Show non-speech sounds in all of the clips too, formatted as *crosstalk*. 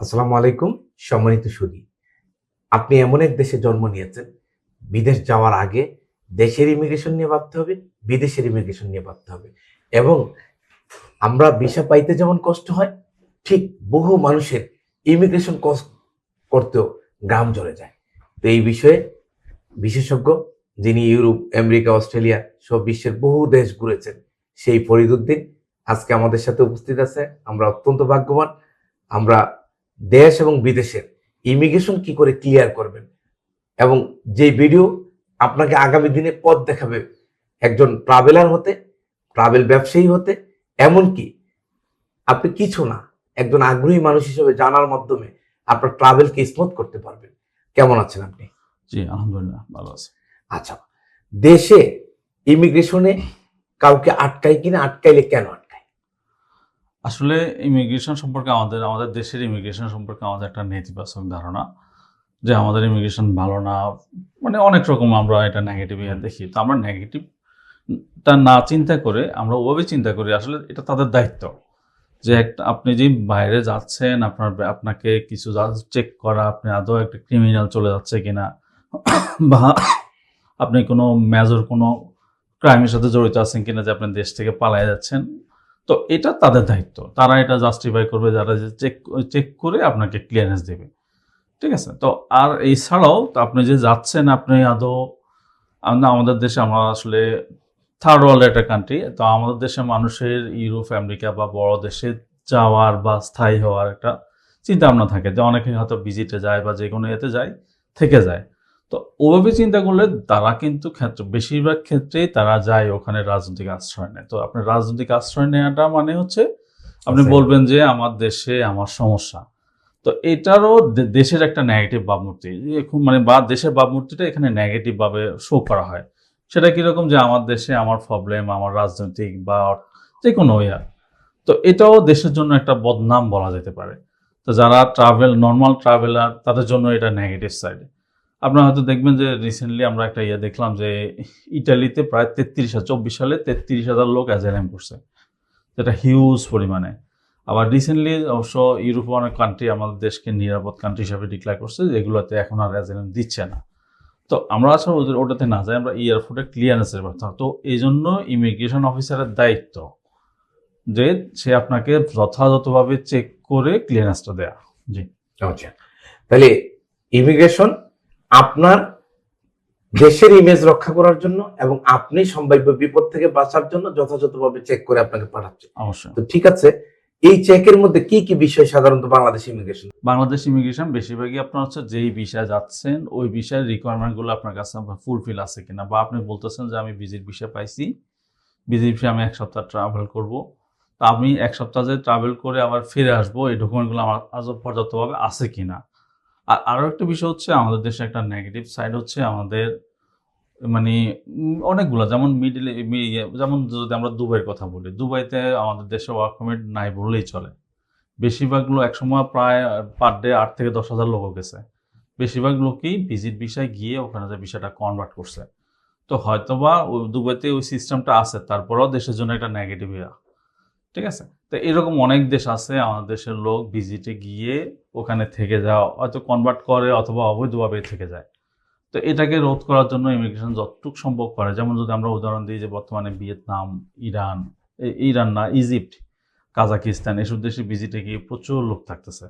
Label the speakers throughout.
Speaker 1: আসসালামু আলাইকুম, সম্মানিত সুদী আপনি এমন এক দেশে জন্ম নিয়েছেন, বিদেশ যাওয়ার আগে দেশের ইমিগ্রেশন নিয়ে ভাবতে হবে, বিদেশের ইমিগ্রেশন নিয়ে ভাবতে হবে। এবং আমরা ভিসা পাইতে যেমন কষ্ট হয়, ঠিক বহু মানুষের ইমিগ্রেশন করতেও গ্রাম জ্বলে যায়। তো এই বিষয়ে বিশেষজ্ঞ যিনি ইউরোপ, আমেরিকা, অস্ট্রেলিয়া সব বিশ্বের বহু দেশ ঘুরেছেন, সেই ফরিদুদ্দিন আজকে আমাদের সাথে উপস্থিত আছে। আমরা অত্যন্ত ভাগ্যবান। আমরা দেশ এবং বিদেশের ইমিগ্রেশন কি করে ক্লিয়ার করবেন? এবং যে ভিডিও আপনাকে আগামী দিনে পথ দেখাবে একজন ট্রাভেলার হতে ট্রাভেল ব্যবসায়ী হতে এমনকি আপনি কিছু না একজন আগ্রহী মানুষ হিসেবে জানার মাধ্যমে আপনার ট্রাভেলকে স্মুথ করতে পারবেন। কেমন আছেন আপনি?
Speaker 2: জি আলহামদুলিল্লাহ ভালো আছে।
Speaker 1: আচ্ছা দেশে ইমিগ্রেশনে কাউকে আটকায় কিনা আটকাইলে কেন আটকায়?
Speaker 2: আসলে ইমিগ্রেশন সম্পর্কে আমাদের আমাদের দেশের ইমিগ্রেশন সম্পর্কে আমাদের একটা নেতিবাচক ধারণা যে আমাদের ইমিগ্রেশন ভালো না মানে অনেক রকম আমরা এটা নেগেটিভ ইয়ে দেখি। তো আমরা নেগেটিভটা না চিন্তা করে, আমরা ওভাবে চিন্তা করি, আসলে এটা তাদের দায়িত্ব যে একটা, আপনি যে বাইরে যাচ্ছেন, আপনার, আপনাকে কিছু চেক করা, আপনি আদৌ একটা ক্রিমিনাল চলে যাচ্ছে কিনা *coughs* বা আপনি কোনো মেজর কোনো ক্রাইমের সাথে জড়িত আছেন কিনা যে আপনি দেশ থেকে পালায় যাচ্ছেন তো এটা তাদের দায়িত্ব। তারা এটা জাস্টিফাই করবে, যারা যে চেক চেক করে আপনাকে ক্লিয়ারেন্স দেবে। ঠিক আছে? তো আর এছাড়াও তো আপনি যে যাচ্ছেন আপনি আদৌ আমাদের দেশে আমরা আসলে থার্ড ওয়ার্ল্ড একটা কান্ট্রি তো আমাদের দেশে মানুষের ইউরোপ, আমেরিকা বা বড় দেশে যাওয়ার বা স্থায়ী হওয়ার একটা চিন্তা ভাবনা থাকে যে অনেকে হয়তো ভিজিটে যায় বা যে কোনো এতে যায়, থেকে যায়। তো ওভাবে চিন্তা করলে তারা কিন্তু ক্ষেত্র বেশিরভাগ ক্ষেত্রেই তারা যায় ওখানে রাজনৈতিক আশ্রয় নেয়। তো আপনার রাজনৈতিক আশ্রয় নেওয়াটা মানে হচ্ছে আপনি
Speaker 1: আচ্ছা।
Speaker 2: বলবেন যে আমার দেশে আমার সমস্যা। তো এটারও দেশের একটা নেগেটিভ ভাবমূর্তি। খুব মানে বা দেশের ভাবমূর্তিটা এখানে নেগেটিভ ভাবে শো করা হয়। সেটা কীরকম যে আমার দেশে আমার প্রবলেম আমার রাজনৈতিক বা যে কোনো ইয়ার তো এটাও দেশের জন্য একটা বদনাম বলা যেতে পারে। তো যারা ট্রাভেল নর্মাল ট্রাভেলার তাদের জন্য এটা নেগেটিভ সাইড আপনারা হয়তো দেখবেন যে রিসেন্টলি আমরা একটা ইয়ে দেখলাম যে ইটালিতে প্রায় তেত্রিশ হাজার চব্বিশ সালে তেত্রিশ হাজার লোক অ্যাজাইলাম করছে, যেটা হিউজ পরিমাণে। আবার রিসেন্টলি অবশ্য ইউরোপ অনেক কান্ট্রি আমাদের দেশকে নিরাপদ কান্ট্রি হিসাবে ডিক্লেয়ার করছে, যেগুলোতে এখন আর অ্যাজাইলাম দিচ্ছে না। তো আমরা আসলে ওটাতে না যাই আমরা এয়ারপোর্টে ক্লিয়ারেন্সের কথা তো এই জন্য ইমিগ্রেশন অফিসারের দায়িত্ব যে সে আপনাকে যথাযথভাবে চেক করে ক্লিয়ারেন্সটা দেয়া। জি।
Speaker 1: আচ্ছা। তাহলে ইমিগ্রেশন আপনার দেশের ইমেজ রক্ষা করার জন্য এবং আপনি সম্ভাব্য বিপদ থেকে বাঁচার জন্য যথাযথভাবে চেক করে আপনাকে পাঠাচ্ছে।
Speaker 2: অবশ্যই।
Speaker 1: তো ঠিক আছে এই চেকের মধ্যে কি কি বিষয় সাধারণত বাংলাদেশ ইমিগ্রেশন
Speaker 2: বাংলাদেশ ইমিগ্রেশন বেশিরভাগই আপনার হচ্ছে যেই ভিসায় যাচ্ছেন ওই ভিসার রিকোয়ারমেন্টগুলো আপনার কাছে ফুলফিল আছে কিনা বা আপনি বলতেছেন যে আমি ভিজিট ভিসা পাইছি ভিজিট ভিসা আমি এক সপ্তাহ ট্রাভেল করব। তা আমি এক সপ্তাহ যে ট্রাভেল করে আবার ফিরে আসব এই ডকুমেন্টগুলো আমার আজ পর্যাপ্তভাবে আছে কিনা? আর আরও একটা বিষয় হচ্ছে আমাদের দেশে একটা নেগেটিভ সাইড হচ্ছে আমাদের মানে অনেকগুলো, যেমন মিডিল যেমন যদি আমরা দুবাইয়ের কথা বলি, দুবাইতে আমাদের দেশে ওয়ার্ক পারমিট নাই বললেই চলে। বেশিরভাগ লোক একসময় প্রায় পার ডে আট থেকে দশ হাজার লোক গেছে। বেশিরভাগ লোকই ভিজিট বিষয় গিয়ে ওখানে যে বিষয়টা কনভার্ট করছে। তো হয়তোবা দুবাইতে ওই সিস্টেমটা আছে, তারপরেও দেশের জন্য একটা নেগেটিভ ইয়া। ঠিক আছে? তো এরকম অনেক দেশ আছে, আমাদের দেশের লোক ভিজিটে গিয়ে ওখানে থেকে যাওয়া হয়তো কনভার্ট করে অথবা অবৈধভাবে থেকে যায়। তো এটাকে রোধ করার জন্য ইমিগ্রেশন যতটুকু সম্ভব করে। যেমন যদি আমরা উদাহরণ দিই যে বর্তমানে ভিয়েতনাম, ইরান ইরান না, ইজিপ্ট কাজাকিস্তান এসব দেশে ভিজিটে গিয়ে প্রচুর লোক থাকতেছে।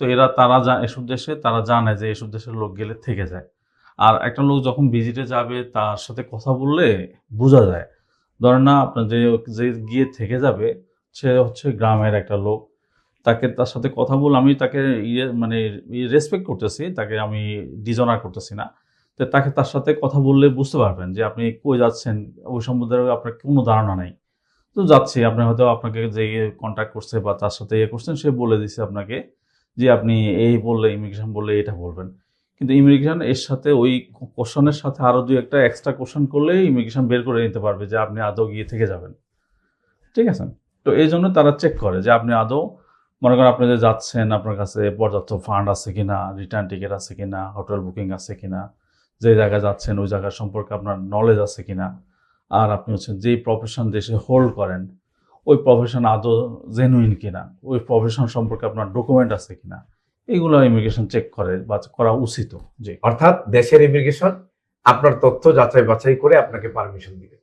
Speaker 2: তো এরা, তারা যা এসব দেশে তারা জানে যে এসব দেশের লোক গেলে থেকে যায়। আর একটা লোক যখন ভিজিটে যাবে, তার সাথে কথা বললে বোঝা যায়। ধরেন না, আপনার যে যে গিয়ে থেকে যাবে সে হচ্ছে গ্রামের একটা লোক। তাকে, তার সাথে কথা বল আমি তাকে ইয়ে মানে রেসপেক্ট করতেছি, তাকে আমি ডিজনার করতেছি না। তো তাকে তার সাথে কথা বললে বুঝতে পারবেন যে আপনি কই যাচ্ছেন, ওই সম্বন্ধে আপনার কোনো ধারণা নাই। তো যাচ্ছি, আপনি হয়তো আপনাকে যে কন্ট্যাক্ট করছে বা তার সাথে ইয়ে করছেন, সে বলে দিছে আপনাকে যে আপনি এই বললে ইমিগ্রেশন বললে এটা বলবেন। কিন্তু ইমিগ্রেশন এর সাথে ওই কোশ্চনের সাথে আরও দু একটা এক্সট্রা কোশ্চেন করলে ইমিগ্রেশন বের করে নিতে পারবে যে আপনি আদৌ গিয়ে থেকে যাবেন। ঠিক আছে? তো এই জন্য তারা চেক করে যে আপনি আদৌ মনে করেন আপনি যে যাচ্ছেন আপনার কাছে পর্যাপ্ত ফান্ড আছে কিনা রিটার্ন টিকিট আছে কিনা হোটেল বুকিং আছে কিনা যে জায়গায় যাচ্ছেন ওই জায়গা সম্পর্কে আপনার নলেজ আছে কিনা আর আপনি হচ্ছেন যেই প্রফেশন দেশে হোল্ড করেন ওই প্রফেশন আদৌ জেনুইন কিনা ওই প্রফেশন সম্পর্কে আপনার ডকুমেন্ট আছে কিনা এগুলো ইমিগ্রেশন চেক করে বা করা উচিত যে
Speaker 1: অর্থাৎ দেশের ইমিগ্রেশন আপনার তথ্য যাচাই বাছাই করে আপনাকে পারমিশন দিবে.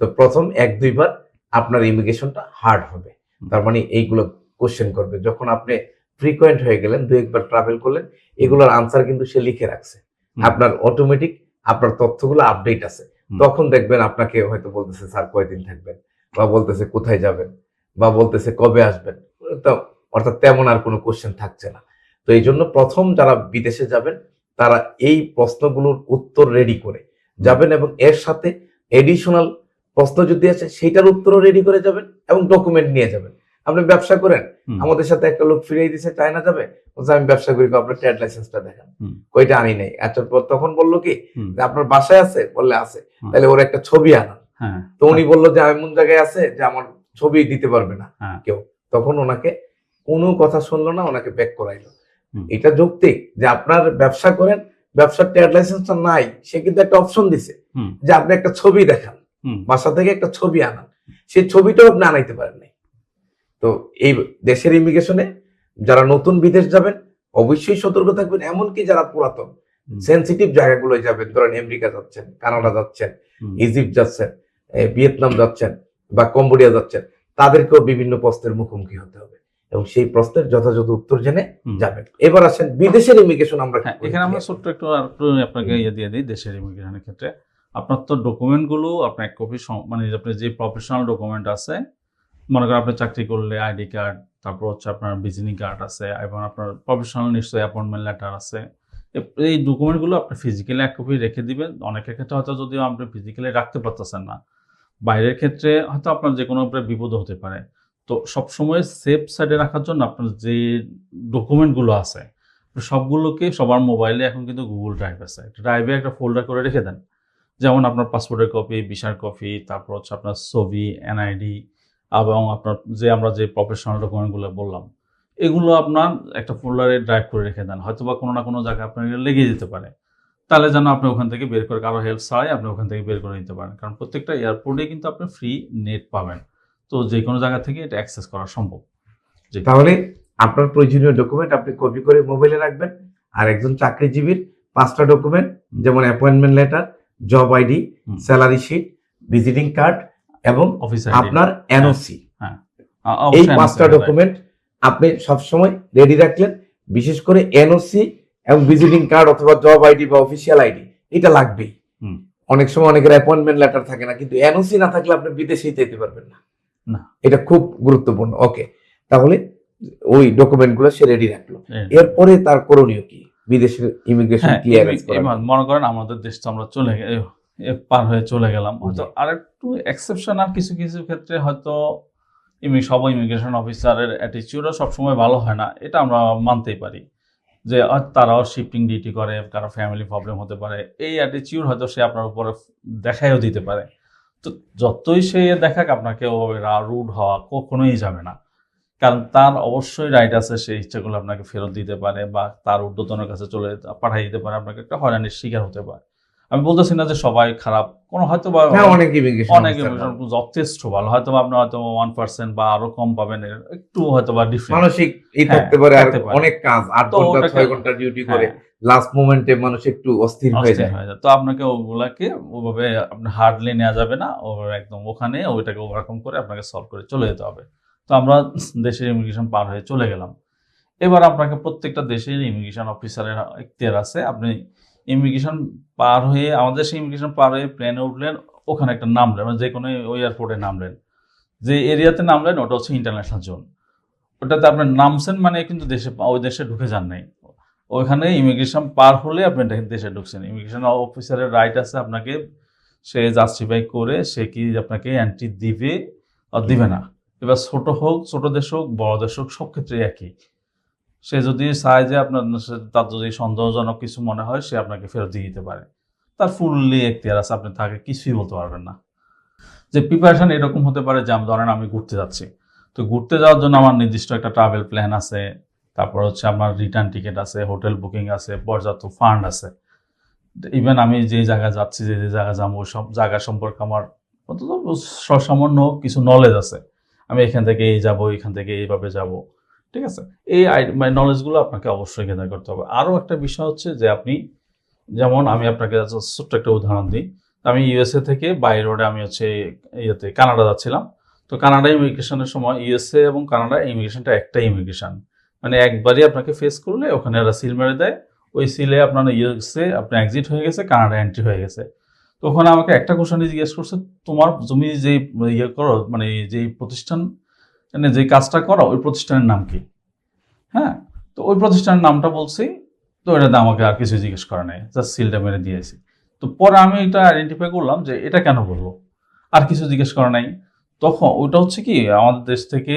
Speaker 1: তো প্রথম এক দুইবার আপনার ইমিগ্রেশনটা হার্ড হবে। তার মানে এইগুলো কোশ্চেন করবে। যখন আপনি ফ্রিকোয়েন্ট হয়ে গেলেন দু একবার ট্রাভেল করলেন এগুলোর আনসার কিন্তু সে লিখে রাখছে। আপনার অটোমেটিক আপনার তথ্যগুলো আপডেট আছে। তখন দেখবেন আপনাকে হয়তো বলতেছে স্যার কয়দিন থাকবেন? বা বলতেছে কোথায় যাবেন? বা বলতেছে কবে আসবেন? তো অর্থাৎ তেমন আর কোনো কোশ্চেন থাকছে না। তো এই জন্য প্রথম যারা বিদেশে যাবেন তারা এই প্রশ্নগুলোর উত্তর রেডি করে যাবেন এবং এর সাথে এডিশনাল প্রশ্ন যদি আছে সেটার উত্তরও রেডি করে যাবেন এবং ডকুমেন্ট নিয়ে যাবেন। আপনি ব্যবসা করেন আমাদের সাথে একটা লোক ফিরিয়ে দিছে চায়না যাবে বলছে আমি ব্যবসা করি আপনার ট্রেড লাইসেন্সটা দেখান। কইটা আনি নাই। আচ্ছা পর তখন বলল কি যে আপনার বাসায় আছে? বললে আছে। তাহলে ওর একটা ছবি আনান।
Speaker 2: হ্যাঁ।
Speaker 1: তো উনি বলল যে আমি এমন জায়গায় আছে যে আমার ছবি দিতে পারবে না
Speaker 2: হ্যাঁ।
Speaker 1: কেউ। তখন ওনাকে কোনো কথা শুনলো না ওনাকে ব্যাক করাইলো। এটা যৌক্তিক যে আপনার ব্যবসা করেন ব্যবসার ট্রেড লাইসেন্সটা নাই সে কিন্তু একটা অপশন দিছে। যে আপনি একটা ছবি দেখান। বাসা থেকে একটা ছবি আনান সেই ছবিটাও আপনি আনাইতে পারেন নাই। তো এই দেশের ইমিগ্রেশনে যারা নতুন বিদেশ যাবেন অবশ্যই সতর্ক থাকবেন। এমনকি যারা পুরাতন সেন্সিটিভ জায়গাগুলোয় যাবেন ধরেন আমেরিকা যাচ্ছেন কানাডা যাচ্ছেন ইজিপ্ট যাচ্ছেন ভিয়েতনাম যাচ্ছেন বা কম্বোডিয়া যাচ্ছেন তাদেরকেও বিভিন্ন প্রশ্নের মুখোমুখি হতে হবে। এবং সেই প্রশ্নের যথাযথ উত্তর জেনে যাবেন। এবার আসেন বিদেশের ইমিগ্রেশন আমরা
Speaker 2: হ্যাঁ এখানে আমরা ছোট্ট একটু আপনাকে ইয়ে দিয়ে দিই দেশের ইমিগ্রেশনের ক্ষেত্রে। আপনার তো ডকুমেন্টগুলো আপনার এক কপি মানে আপনার যে প্রফেশনাল ডকুমেন্ট আছে, মনে করেন আপনি চাকরি করলে আইডি কার্ড তারপর হচ্ছে আপনার ভিজিটিং কার্ড আছে, এবং আপনার প্রফেশনাল নিশ্চয়ই অ্যাপয়েন্টমেন্ট লেটার আছে। এই ডকুমেন্টগুলো আপনি ফিজিক্যালি এক কপি রেখে দিবেন। অনেকের ক্ষেত্রে হয়তো যদিও আপনি ফিজিক্যালি রাখতে পারতেছেন না। বাইরের ক্ষেত্রে হয়তো আপনার যে কোনো উপরে বিপদ হতে পারে। তো সবসময় সেফ সাইডে রাখার জন্য আপনার যে ডকুমেন্টগুলো আছে, সবগুলোকে সবার মোবাইলে এখন কিন্তু গুগল ড্রাইভ আছে। ড্রাইভে একটা ফোল্ডার করে রেখে দেন। যেমন আপনার পাসপোর্টের কপি ভিসার কপি তারপর হচ্ছে আপনার ছবি এনআইডি এবং আপনার যে আমরা যে প্রফেশনাল ডকুমেন্টগুলো বললাম, এগুলো আপনার একটা ফোল্ডারে ড্রাইভ করে রেখে দেন। হয়তো বা কোনো না কোনো জায়গায় আপনার লেগে যেতে পারে। তাহলে যেন আপনি ওখান থেকে বের করে, কারও হেল্প ছাড়াই আপনি ওখান থেকে বের করে নিতে পারেন। কারণ প্রত্যেকটা এয়ারপোর্টে কিন্তু আপনি ফ্রি নেট পাবেন। তো যে কোনো জায়গা থেকে এটা অ্যাক্সেস করা সম্ভব।
Speaker 1: তাহলে আপনার প্রয়োজনীয় ডকুমেন্ট আপনি কপি করে মোবাইলে রাখবেন। আর একজন চাকরিজীবীর পাঁচটা ডকুমেন্ট যেমন appointment letter job ID salary sheet visiting card এবং আপনার এনওসি এই পাঁচটা ডকুমেন্ট আপনি সবসময় রেডি রাখলেন বিশেষ করে এনওসি এবং ভিজিটিং কার্ড অথবা জব আইডি বা অফিসিয়াল আইডি এটা লাগবেই। অনেক সময় অনেকের অ্যাপয়েন্টমেন্ট লেটার থাকে না কিন্তু এনওসি না থাকলে আপনি বিদেশেই যেতে পারবেন না। এটা খুব গুরুত্বপূর্ণ। ওকে তাহলে ওই ডকুমেন্টগুলো সে রেডি রাখল।
Speaker 2: হ্যাঁ।
Speaker 1: এরপরে তার করণীয় কি? বিদেশের ইমিগ্রেশন
Speaker 2: হ্যাঁ,
Speaker 1: ক্লিয়ারেন্স
Speaker 2: মনে করেন আমাদের দেশ তো আমরা চলে পার হয়ে চলে গেলাম। হয়তো আর একটু এক্সেপশন আর কিছু কিছু ক্ষেত্রে হয়তো ইমি সব ইমিগ্রেশন অফিসারের অ্যাটিচিউডও সবসময় ভালো হয় না এটা আমরা মানতেই পারি। যে তারাও শিফটিং ডিউটি করে কারও ফ্যামিলি প্রবলেম হতে পারে এই অ্যাটিচিউড হয়তো সে আপনার উপরে দেখাইও দিতে পারে। তো যতই সে দেখাক আপনাকে ওভাবে রুড হওয়া কখনোই যাবে না। কারণ তার অবশ্যই রাইট আছে সেই ইচ্ছাগুলো আপনাকে ফেরত দিতে পারে বা তার ঊর্ধ্বতনের কাছে চলে পাঠিয়ে দিতে পারে আপনাকে একটা হয়রানির শিকার হতে পারে। আমি বলতেছি না যে সবাই খারাপ কোনো হয়তো বা
Speaker 1: হ্যাঁ অনেক
Speaker 2: যথেষ্ট ভালো হয়তো আপনি হয়তো ওয়ান পার্সেন্ট বা আরও কম পাবেন একটু হয়তো বা ডিফারেন্ট
Speaker 1: মানসিক এই
Speaker 2: হ্যাঁ,
Speaker 1: থাকতে পারে আর অনেক কাজ আট
Speaker 2: ঘণ্টা
Speaker 1: ছয় ঘণ্টা ডিউটি করে লাস্ট মোমেন্টে মানুষ একটু অস্থির হয়ে যায়।
Speaker 2: তো আপনাকে ওগুলাকে ওভাবে আপনি হার্ডলি নেওয়া যাবে না ও একদম ওখানে ওইটাকে ওভারকাম করে আপনাকে সলভ করে চলে যেতে হবে। তো আমরা দেশের ইমিগ্রেশন পার হয়ে চলে গেলাম। এবার আপনাকে প্রত্যেকটা দেশের ইমিগ্রেশন অফিসারের ইখতিয়ার আছে। আপনি ইমিগ্রেশন পার হয়ে, আমাদের দেশে ইমিগ্রেশন পার হয়ে প্লেনে উঠলেন, ওখানে একটা নামলেন মানে যে কোনো ওই এয়ারপোর্টে নামলেন। যে এরিয়াতে নামলেন, ওটা হচ্ছে ইন্টারন্যাশনাল জোন ওটাতে আপনি নামছেন মানে কিন্তু দেশে, ওই দেশে ঢুকে যান নাই। ওইখানে ইমিগ্রেশন পার হলে আপনি দেশে ঢুকছেন। ইমিগ্রেশন অফিসারের রাইট আছে আপনাকে, সে জাস্টিফাই করে, সে কি আপনাকে এন্ট্রি দিবে, আর দিবে না। এবার ছোট হোক, ছোট দেশ হোক, বড় দেশ হোক, সব ক্ষেত্রে একই। সে যদি চায় যে আপনার তার যদি সন্দেহজনক কিছু মনে হয়, সে আপনাকে ফেরত দিয়ে দিতে পারে। তার ফুললি এখতিয়ার আছে, আপনি তাকে কিছুই বলতে পারবেন না। যে প্রিপারেশন এরকম হতে পারে যে ধরেন আমি ঘুরতে যাচ্ছি। তো ঘুরতে যাওয়ার জন্য আমার নির্দিষ্ট একটা ট্রাভেল প্ল্যান আছে। তারপর হচ্ছে আমার রিটার্ন টিকিট আছে হোটেল বুকিং আছে, পর্যাপ্ত ফান্ড আছে। ইভেন আমি যে জায়গায় যাচ্ছি, যে যে জায়গায় যাব, সব জায়গা সম্পর্কে আমার অন্তত সামান্য কিছু নলেজ আছে। আমি এখান থেকে এই যাব, এখান থেকে এইভাবে যাব। ঠিক আছে? এই মানে নলেজগুলো আপনাকে অবশ্যই গেদার করতে হবে। আরও একটা বিষয় হচ্ছে যে আপনি, যেমন আমি আপনাকে ছোট্ট একটা উদাহরণ দিই। আমি ইউএসএ থেকে বাই রোডে আমি হচ্ছে ইয়েতে কানাডা যাচ্ছিলাম। তো কানাডা ইমিগ্রেশনের সময় ইউএসএ এবং কানাডা ইমিগ্রেশনটা একটাই ইমিগ্রেশন মানে একবারই আপনাকে ফেস করলে ওখানে ওরা সিল মেরে দেয়। ওই সিলে আপনার ইউএসএ আপনার এক্সিট হয়ে গেছে, কানাডা এন্ট্রি হয়ে গেছে। তো ওখানে আমাকে একটা কোশ্চেনই জিজ্ঞেস করছে, তোমার তুমি যে ইয়ে করো মানে যেই প্রতিষ্ঠান মানে যে কাজটা করো, ওই প্রতিষ্ঠানের নাম কি? হ্যাঁ তো ওই প্রতিষ্ঠানের নামটা বলছি, তো এটাতে আমাকে আর কিছু জিজ্ঞেস করা নেই জাস্ট সিলটা মেরে দিয়েছি। তো পরে আমি এটা আইডেন্টিফাই করলাম যে এটা কেন বলল? আর কিছু জিজ্ঞেস করা নাই। তখন ওইটা হচ্ছে কি, আমাদের দেশ থেকে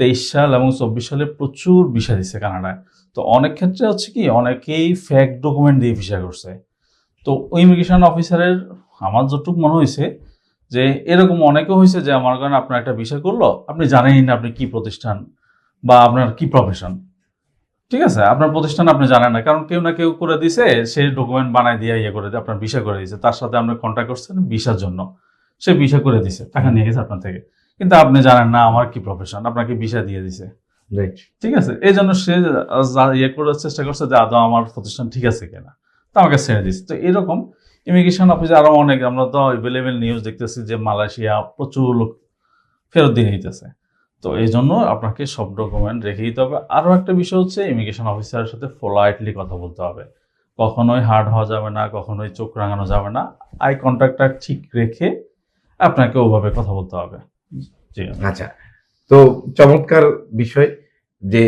Speaker 2: তেইশ সাল এবং চব্বিশ সালে প্রচুর ভিসা দিচ্ছে কানাডায়। তো অনেক ক্ষেত্রে হচ্ছে কি, অনেকেই ফেক ডকুমেন্ট দিয়ে ভিসা করছে। তো ইমিগ্রেশন অফিসারের আমার যতটুকু মনে হয়েছে যে এরকম অনেকে হয়েছে যে আমার কারণে আপনার একটা বিষয় করল আপনি জানেনই না আপনি কি প্রতিষ্ঠান বা আপনার কি প্রফেশন ঠিক আছে? আপনার প্রতিষ্ঠান আপনি জানেন না কারণ কেউ না কেউ করে দিছে সে ডকুমেন্ট বানায় দিয়ে ইয়ে করে দিয়ে আপনার বিষয় করে দিয়েছে। তার সাথে আপনি কন্ট্যাক্ট করছেন ভিসার জন্য। সে বিষয় করে দিছে টাকা নিয়ে গেছে আপনার থেকে। কিন্তু আপনি জানেন না আমার কি প্রফেশন আপনাকে ভিসা দিয়ে দিছে। ঠিক আছে? এই জন্য সে ইয়ে করার চেষ্টা করছে যে আদৌ আমার প্রতিষ্ঠান ঠিক আছে কিনা। তো আমাকে ছেড়ে দিচ্ছে তো এরকম ইমিগ্রেশন অফিসে আরও অনেক, আমরা তো অ্যাভেলেবেল নিউজ দেখতেছি যে মালয়েশিয়া প্রচুর লোক ফেরত দিয়ে নিতেছে। তো এই জন্য আপনাকে সব ডকুমেন্ট রেখে দিতে হবে। আরও একটা বিষয় হচ্ছে ইমিগ্রেশন অফিসারের সাথে পোলাইটলি কথা বলতে হবে। কখনোই হার্ড হওয়া যাবে না, কখনোই চোখ রাঙানো যাবে না। আই কন্ট্যাক্টটা ঠিক রেখে আপনাকে ওভাবে কথা বলতে হবে।
Speaker 1: আচ্ছা তো চমৎকার বিষয় যে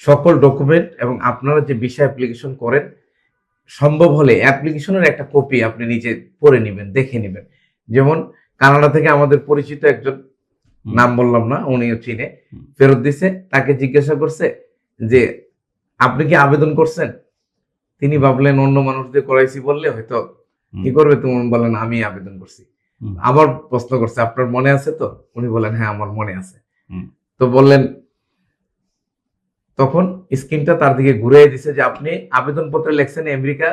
Speaker 1: সকল ডকুমেন্ট এবং আপনারা যে বিষয় অ্যাপ্লিকেশন করেন সম্ভব হলে অ্যাপ্লিকেশনের একটা কপি আপনি নিজে পড়ে নেবেন দেখে নেবেন। যেমন কানাডা থেকে আমাদের পরিচিত একজন নাম বললাম না উনিও চিনে ফেরত দিছে তাকে জিজ্ঞাসা করছে যে আপনি কি আবেদন করছেন? তিনি ভাবলেন অন্য মানুষ দিয়ে করাইছি বললে হয়তো কি করবে? তুমি বললেন আমি আবেদন করছি। আবার প্রশ্ন করছে আপনার মনে আছে তো? উনি বলেন হ্যাঁ আমার মনে আছে। তো বললেন তখন স্ক্রিনটা তার দিকে ঘুরে দিছে যে আপনি আবেদনপত্রে লেখছেন আমেরিকা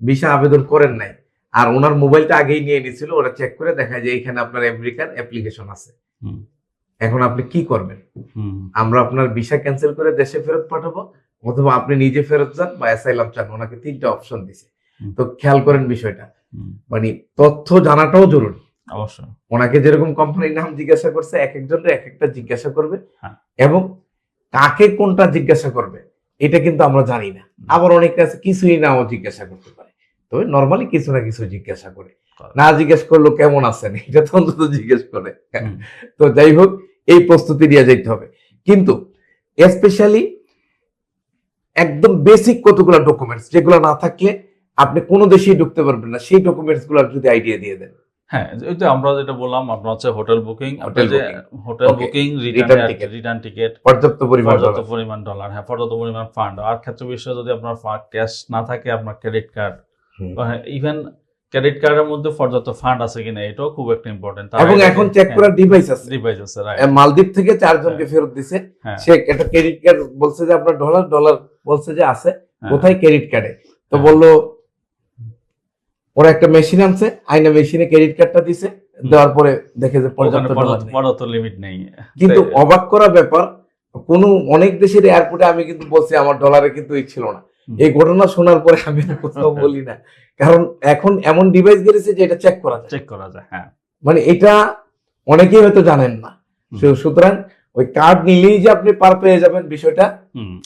Speaker 1: ভিসা আবেদন করেন নাই। আর ওনার মোবাইলটা আগেই নিয়ে নিছিল ওরা চেক করে দেখা যায় এখানে আপনার আমেরিকার অ্যাপ্লিকেশন আছে। এখন আপনি কি করবেন? আমরা আপনার ভিসা ক্যান্সেল করে দেশে ফেরত পাঠাবো অথবা আপনি নিজে ফেরত যান বা অ্যাসাইলাম চান ওনাকে তিনটা অপশন দিছে। তো খেয়াল করেন বিষয়টা। মানে তথ্য জানাটাও জরুরি।
Speaker 2: অবশ্যই।
Speaker 1: ওনাকে যেরকম কোম্পানির নাম জিজ্ঞাসা করছে এক একজনের এক একটা জিজ্ঞাসা করবে
Speaker 2: হ্যাঁ।
Speaker 1: এবং কাকে কোনটা জিজ্ঞাসা করবে এটা কিন্তু আমরা জানি না। আবার অনেকে আছে কিছুই নাও জিজ্ঞাসা করতে পারে। তবে নর্মালি কিছু না কিছু জিজ্ঞাসা করে।
Speaker 2: করে।
Speaker 1: না জিজ্ঞেস করল কেমন আছেন এটা তো অন্তত জিজ্ঞেস করে। তো যাই হোক এই প্রস্তুতি নিয়ে যেতে হবে। কিন্তু স্পেশালি একদম বেসিক কতগুলো ডকুমেন্টস যেগুলো না থাকলে আপনি কোনো দেশেই ঢুকতে পারবেন না সেই ডকুমেন্টসগুলো যদি আইডিয়া দিয়ে দেন।
Speaker 2: হ্যাঁ তো আমরা যেটা বললাম আপনার হচ্ছে hotel booking hotel booking return ticket
Speaker 1: পর্যাপ্ত পরিমাণ
Speaker 2: পর্যাপ্ত পরিমাণ ডলার হ্যাঁ পর্যাপ্ত পরিমাণ ফান্ড আর ক্ষেত্র বিষয়ে যদি আপনার ক্যাশ না থাকে আপনার ক্রেডিট কার্ড। ইভেন ক্রেডিট কার্ডের মধ্যে পর্যাপ্ত ফান্ড আছে কিনা এটাও খুব একটা ইম্পর্টেন্ট
Speaker 1: এবং এখন চেক করার ডিভাইস আছে।
Speaker 2: ডিভাইস আছে
Speaker 1: মালদ্বীপ থেকে চারজনকে ফেরত দিছে।
Speaker 2: হ্যাঁ।
Speaker 1: সে একটা ক্রেডিট কার্ড বলছে যে আপনার ডলার ডলার বলছে যে আছে।
Speaker 2: হ্যাঁ।
Speaker 1: কোথায় ক্রেডিট কার্ডে তো
Speaker 2: হ্যাঁ।
Speaker 1: বলল ওরা একটা মেশিন আনছে আইনা মেশিনে ক্রেডিট কার্ডটা দিছে দেওয়ার পরে দেখে যে পর্যাপ্ত
Speaker 2: লিমিট নেই।
Speaker 1: কিন্তু অবাক করা ব্যাপার কোন অনেক দেশের এয়ারপোর্টে আমি কিন্তু বলছি আমার ডলারে কিন্তু এই ছিল না। এই ঘটনা শোনার পরে আমি আর কোথাও বলি না। কারণ এখন এমন ডিভাইস বেরিয়েছে যে এটা চেক করা যায়।
Speaker 2: চেক করা যায় হ্যাঁ।
Speaker 1: মানে এটা অনেকেই হয়তো জানেন না। সুতরাং ওই কার্ড নিলেই যে আপনি পার পেয়ে যাবেন বিষয়টা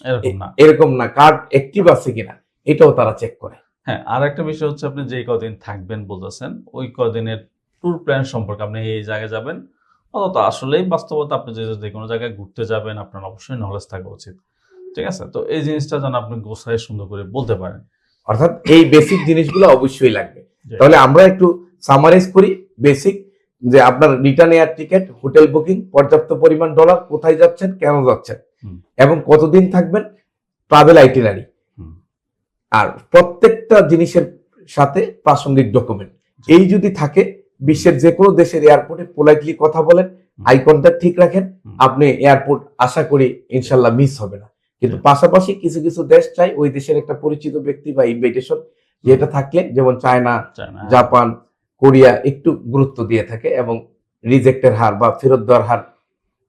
Speaker 2: এরকম না।
Speaker 1: এরকম না। কার্ড অ্যাক্টিভ আছে কিনা এটাও তারা চেক করে।
Speaker 2: হ্যাঁ আর একটা বিষয় হচ্ছে আপনি যে কদিন থাকবেন বলতেছেন ওই কদিনের ট্যুর প্ল্যান সম্পর্কে আপনি এই জায়গায় যাবেন। অত আসলেই বাস্তবতা আপনি যে যে কোনো জায়গায় ঘুরতে যাবেন আপনার অবশ্যই নলেজ থাকা উচিত। ঠিক আছে? তো এই জিনিসটা যেন আপনি গোছায় সুন্দর করে বলতে পারেন।
Speaker 1: অর্থাৎ এই বেসিক জিনিসগুলো অবশ্যই লাগবে। তাহলে আমরা একটু সামারাইজ করি বেসিক যে আপনার return air ticket hotel booking পর্যাপ্ত পরিমাণ ডলার কোথায় যাচ্ছেন কেন যাচ্ছেন এবং কতদিন থাকবেন ট্রাভেল আইটিনারি। আর প্রত্যেকটা জিনিসের সাথে প্রাসঙ্গিক ডকুমেন্ট এই যদি থাকে বিশ্বের যে কোনো দেশের এয়ারপোর্টে পোলাইটলি কথা বলেন আই কন্ট্যাক্ট ঠিক রাখেন আপনি এয়ারপোর্ট আশা করি ইনশাল্লাহ মিস হবে না। কিন্তু পাশাপাশি কিছু কিছু দেশ চাই ওই দেশের একটা পরিচিত ব্যক্তি বা ইনভাইটেশন যেটা থাকলে যেমন চায়না জাপান কোরিয়া একটু গুরুত্ব দিয়ে থাকে এবং রিজেক্টের হার বা ফেরত দেওয়ার হার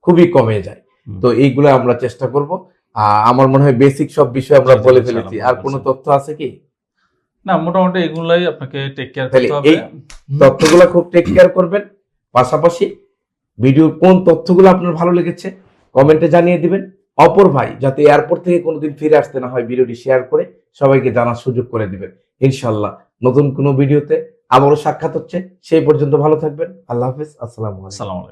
Speaker 1: খুবই কমে যায়। তো এইগুলো আমরা চেষ্টা করব। আমার মনে হয় বেসিক সব বিষয় আমরা বলে ফেলেছি। আর কোনো তথ্য আছে কি?
Speaker 2: না মোটামুটি এগুলাই আপনাকে টেক কেয়ার করতে হবে।
Speaker 1: এই- তথ্যগুলো খুব টেক কেয়ার করবেন। পাশাপাশি ভিডিওর কোন তথ্যগুলো আপনার ভালো লেগেছে কমেন্টে জানিয়ে দিবেন। অপর ভাই যাতে এয়ারপোর্ট থেকে কোনোদিন ফিরে আসতে না হয় ভিডিওটি শেয়ার করে সবাইকে জানার সুযোগ করে দিবেন। ইনশাল্লাহ নতুন কোনো ভিডিওতে আবারও সাক্ষাৎ হচ্ছে। সেই পর্যন্ত ভালো থাকবেন। আল্লাহ হাফিজ।
Speaker 2: আসসালামু আলাইকুম।